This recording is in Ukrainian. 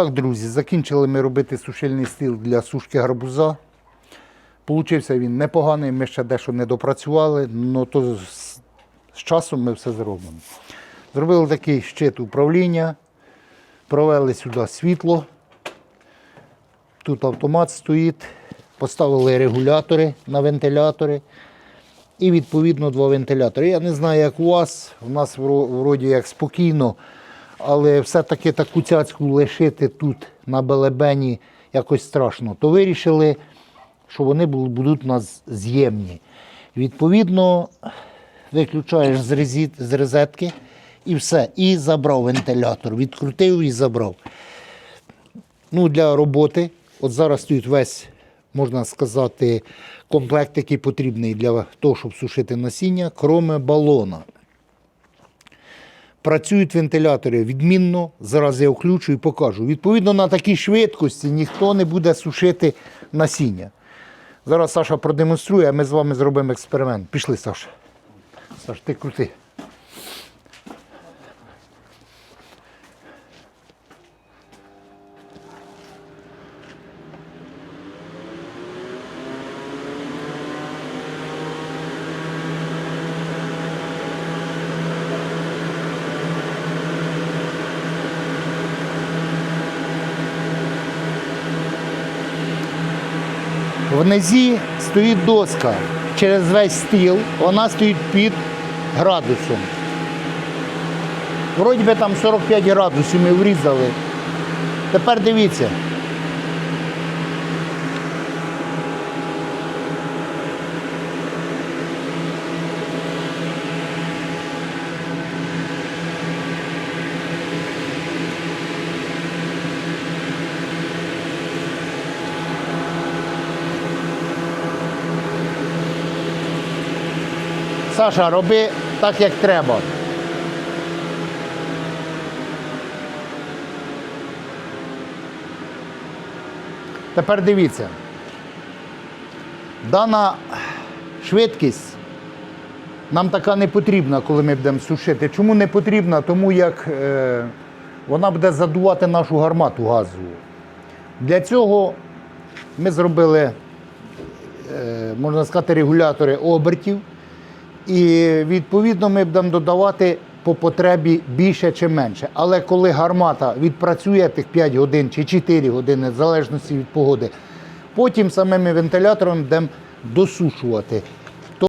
Отак, друзі, закінчили ми робити сушильний стіл для сушки гарбуза. Получився він непоганий, ми ще дещо не допрацювали, але то з, з часом ми все зробимо. Зробили такий щит управління, провели сюди світло. Тут автомат стоїть, поставили регулятори на вентилятори і відповідно два вентилятори. Я не знаю, як у вас, у нас вроді як спокійно, але все-таки таку цяцьку лишити тут на белебені якось страшно. То вирішили, що вони будуть у нас з'ємні. Відповідно, виключаєш з, резит, з розетки і все. І забрав вентилятор. Відкрутив і забрав. Ну, для роботи. От зараз стоїть весь, можна сказати, комплект, який потрібний для того, щоб сушити насіння, кроме балона. Працюють вентилятори відмінно. Зараз я включу і покажу. Відповідно, на такій швидкості ніхто не буде сушити насіння. Зараз Саша продемонструє, а ми з вами зробимо експеримент. Пішли, Саша. Саш, ти крути. Внизі стоїть доска через весь стіл, вона стоїть під градусом. Вроді би там 45 градусів ми врізали. Тепер дивіться. Саша, роби так, як треба. Тепер дивіться. Дана швидкість нам така не потрібна, коли ми будемо сушити. Чому не потрібна? Тому як е, вона буде задувати нашу гармату газову. Для цього ми зробили, е, можна сказати, регулятори обертів. І відповідно ми будемо додавати по потребі більше чи менше. Але коли гармата відпрацює тих 5 годин чи 4 години, в залежності від погоди, потім самими вентиляторами будемо досушувати.